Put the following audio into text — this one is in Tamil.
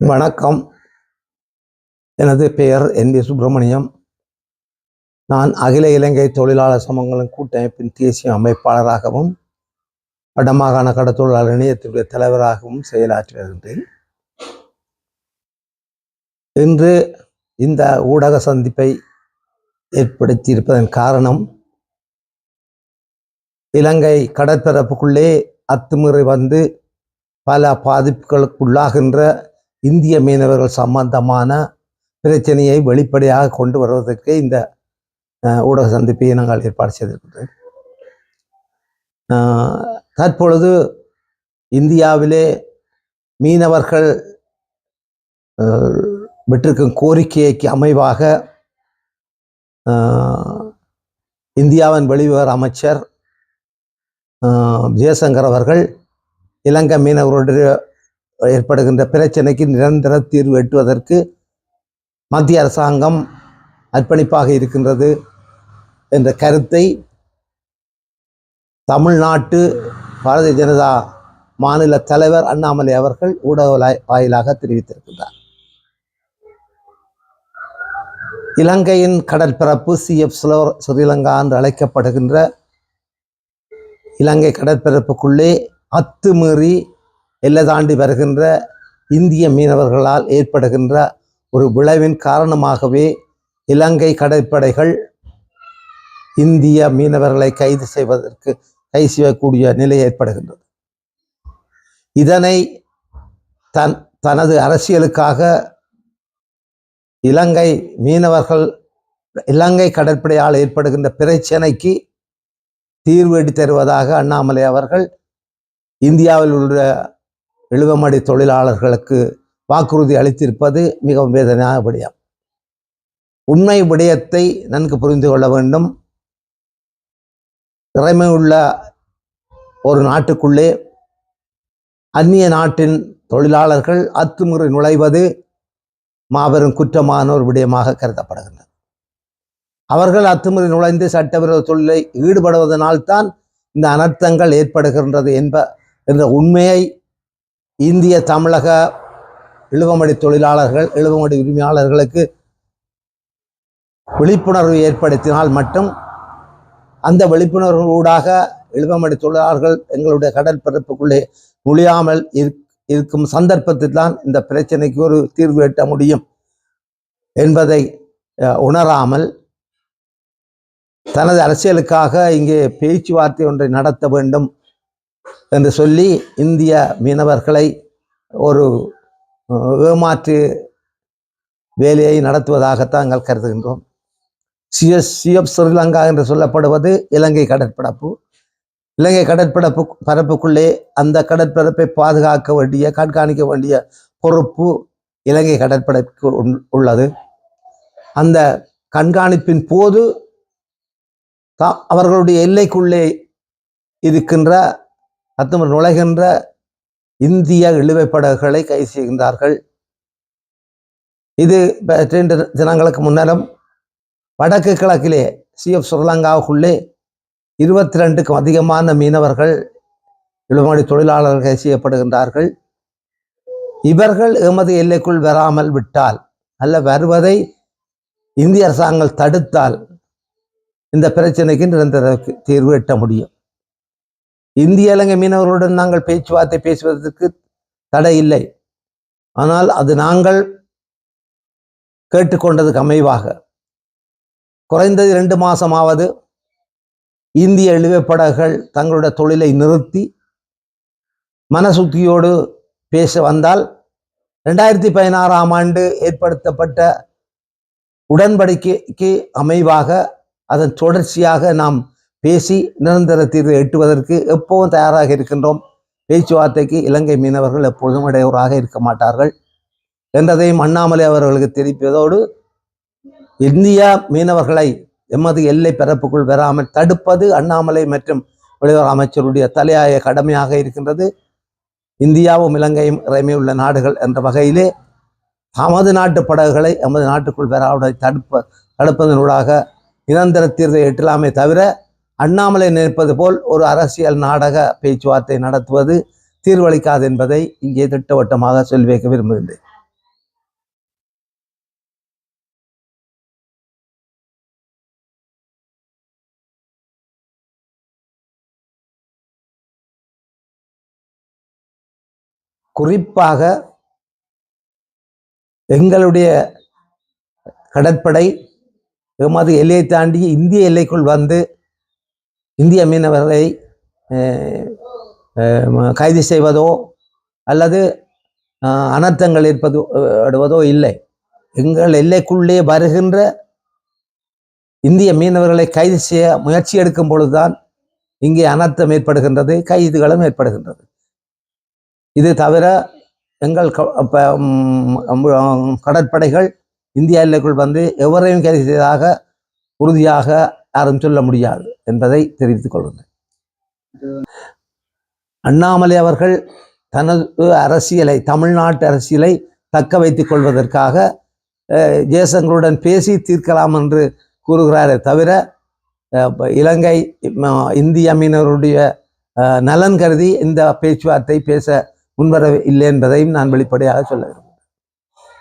வணக்கம். எனது பெயர் என் வி. சுப்பிரமணியம். நான் அகில இலங்கை தொழிலாளர் சமங்களின் கூட்டமைப்பின் தேசிய அமைப்பாளராகவும் வடமாகாண கடத்தொழிலாளர் இணையத்தினுடைய தலைவராகவும் செயலாற்றி வருகின்றேன். இன்று இந்த ஊடக சந்திப்பை ஏற்படுத்தியிருப்பதன் காரணம் இலங்கை கடற்பரப்புக்குள்ளே அத்துமீறி வந்து பல பாதிப்புகளுக்குள்ளாகின்ற இந்திய மீனவர்கள் சம்பந்தமான பிரச்சனையை வெளிப்படையாக கொண்டு வருவதற்கு இந்த ஊடக சந்திப்பை நாங்கள் ஏற்பாடு செய்திருக்கின்றோம். தற்பொழுது இந்தியாவிலே மீனவர்கள் விட்டிருக்கும் கோரிக்கைக்கு அமைவாக இந்தியாவின் வெளிவர அமைச்சர் ஜெயசங்கர் அவர்கள் இலங்கை மீனவர்களுடைய ஏற்படுகின்ற பிரச்சனைக்கு நிரந்தர தீர்வு எட்டுவதற்கு மத்திய அரசாங்கம் அர்ப்பணிப்பாக இருக்கின்றது என்ற கருத்தை தமிழ்நாட்டு பாரதிய ஜனதா மாநில தலைவர் அண்ணாமலை அவர்கள் ஊடக வாயிலாக தெரிவித்திருக்கின்றார். இலங்கையின் கடற்பரப்பு சிஎஃப் சுலோர் ஸ்ரீலங்கா என்று அழைக்கப்படுகின்ற இலங்கை கடற்பரப்புக்குள்ளே அத்துமீறி எல்லை தாண்டி வருகின்ற இந்திய மீனவர்களால் ஏற்படுகின்ற ஒரு விளைவின் காரணமாகவே இலங்கை கடற்படைகள் இந்திய மீனவர்களை கைது செய்வதற்கு கைது செய்யக்கூடிய நிலை ஏற்படுகின்றது. இதனை தன் தனது அரசியலுக்காக இலங்கை மீனவர்கள் இலங்கை கடற்படையால் ஏற்படுகின்ற பிரச்சனைக்கு தீர்வு எட்டி தருவதாக அண்ணாமலை அவர்கள் இந்தியாவில் உள்ள இழுவமடி தொழிலாளர்களுக்கு வாக்குறுதி அளித்திருப்பது மிகவும் வேதனையான விடயம். உண்மை விடயத்தை நன்கு புரிந்து கொள்ள வேண்டும். திறமையுள்ள ஒரு நாட்டுக்குள்ளே அந்நிய நாட்டின் தொழிலாளர்கள் அத்துமுறை நுழைவது மாபெரும் குற்றமான ஒரு விடயமாக கருதப்படுகின்றன அவர்கள் அத்துமுறை நுழைந்து சட்டவிரோத தொழிலை ஈடுபடுவதனால்தான் இந்த அனர்த்தங்கள் ஏற்படுகின்றது என்ப என்ற உண்மையை இந்திய தமிழக இழுவமடி தொழிலாளர்கள் இழுவமடி உரிமையாளர்களுக்கு விழிப்புணர்வு ஏற்படுத்தினால் மட்டும் அந்த விழிப்புணர்வு ஊடாக இழுவமடி தொழிலாளர்கள் எங்களுடைய கடற்பரப்புக்குள்ளே நுழையாமல் இருக்- இருக்கும் சந்தர்ப்பத்தில் தான் இந்த பிரச்சனைக்கு ஒரு தீர்வு எட்ட முடியும் என்பதை உணராமல் தனது அரசியலுக்காக இங்கே பேச்சுவார்த்தை ஒன்றை நடத்த வேண்டும் என்று சொல்லி இந்திய மீனவர்களை ஒரு ஏமாற்று வேலையை நடத்துவதாகத்தான் நாங்கள் கருதுகின்றோம். சிஎஸ் சிஎஃப் ஸ்ரீலங்கா என்று சொல்லப்படுவது இலங்கை கடற்பரப்பு. இலங்கை கடற்பரப்பு பரப்புக்குள்ளே அந்த கடற்பரப்பை பாதுகாக்க வேண்டிய கண்காணிக்க வேண்டிய பொறுப்பு இலங்கை கடற்படைக்கு உள்ளது. அந்த கண்காணிப்பின் போது தா- அவர்களுடைய எல்லைக்குள்ளே இருக்கின்ற அத்துமர் நுழைகின்ற இந்திய இழுவைப் படகுகளை செய்கின்றார்கள். இது ப- தினங்களுக்கு முன்னரும் வடக்கு கிழக்கிலே சிஎஃப் ஸ்ரீலங்காவுக்குள்ளே இருபத்தி ரெண்டுக்கும் அதிகமான மீனவர்கள் இழுமடி தொழிலாளர்கள் கை செய்யப்படுகின்றார்கள். இவர்கள் எமது எல்லைக்குள் வராமல் விட்டால் அல்ல வருவதை இந்திய அரசாங்கம் தடுத்தால் இந்த பிரச்சனைக்கு நிரந்தர தீர்வு எட்ட முடியும். இந்திய இலங்கை மீனவர்களுடன் நாங்கள் பேச்சுவார்த்தை பேசுவதற்கு தடை இல்லை. ஆனால் அது நாங்கள் கேட்டுக்கொண்டதுக்கு அமைவாக. குறைந்தது இரண்டு மாசமாவது இந்திய இழுவைப்படகுகள் தங்களுடைய தொழிலை நிறுத்தி மனசுத்தியோடு பேச வந்தால் ரெண்டாயிரத்தி பதினாறாம் ஆண்டு ஏற்படுத்தப்பட்ட உடன்படிக்கைக்கு அமைவாக அதன் தொடர்ச்சியாக நாம் பேசி நிரந்தர தீர்வை எட்டுவதற்கு எப்போவும் தயாராக இருக்கின்றோம். பேச்சுவார்த்தைக்கு இலங்கை மீனவர்கள் எப்பொழுதும் இடையூறாக இருக்க மாட்டார்கள். என்றதையும் அண்ணாமலை அவர்களுக்கு தெரிவிப்பதோடு இந்தியா மீனவர்களை எமது எல்லை பரப்புக்குள் வராமல் தடுப்பது அண்ணாமலை மற்றும் வெளியுறவு அமைச்சருடைய தலையாய கடமையாக இருக்கின்றது. இந்தியாவும் இலங்கையும் இறைமையுள்ள நாடுகள் என்ற வகையிலே தமது நாட்டு படகுகளை எமது நாட்டுக்குள் வராவுடைய தடுப்ப தடுப்பதனூடாக நிரந்தர தீர்வை எட்டலாமே தவிர அண்ணாமலை நிற்பது போல் ஒரு அரசியல் நாடக பேச்சுவார்த்தை நடத்துவது தீர்வளிக்காது என்பதை இங்கே திட்டவட்டமாக சொல்லி வைக்க விரும்புகின்றேன். குறிப்பாக எங்களுடைய கடற்படை எமது எல்லையை தாண்டி இந்திய எல்லைக்குள் வந்து இந்திய மீனவர்களை கைது செய்வதோ அல்லது அனர்த்தங்கள் ஏற்பது விடுவதோ இல்லை. எங்கள் எல்லைக்குள்ளே வருகின்ற இந்திய மீனவர்களை கைது செய்ய முயற்சி எடுக்கும் பொழுதுதான் இங்கே அனர்த்தம் ஏற்படுகின்றது கைதுகளும் ஏற்படுகின்றது. இது தவிர எங்கள் க- கடற்படைகள் இந்திய எல்லைக்குள் வந்து எவரையும் கைது செய்ததாக உறுதியாக யாரும் சொல்ல முடியாது. என்பதை தெரிவித்துக் கொள்கின்றேன் அண்ணாமலை அவர்கள் தனது அரசியலை தமிழ்நாட்டு அரசியலை தக்க வைத்துக் கொள்வதற்காக அஹ், பேசி தீர்க்கலாம் என்று கூறுகிறாரே தவிர அஹ், இலங்கை இந்திய மீனவருடைய அஹ், நலன் கருதி இந்த பேச்சுவார்த்தை பேச முன்வர இல்லை என்பதையும் நான் வெளிப்படையாக சொல்ல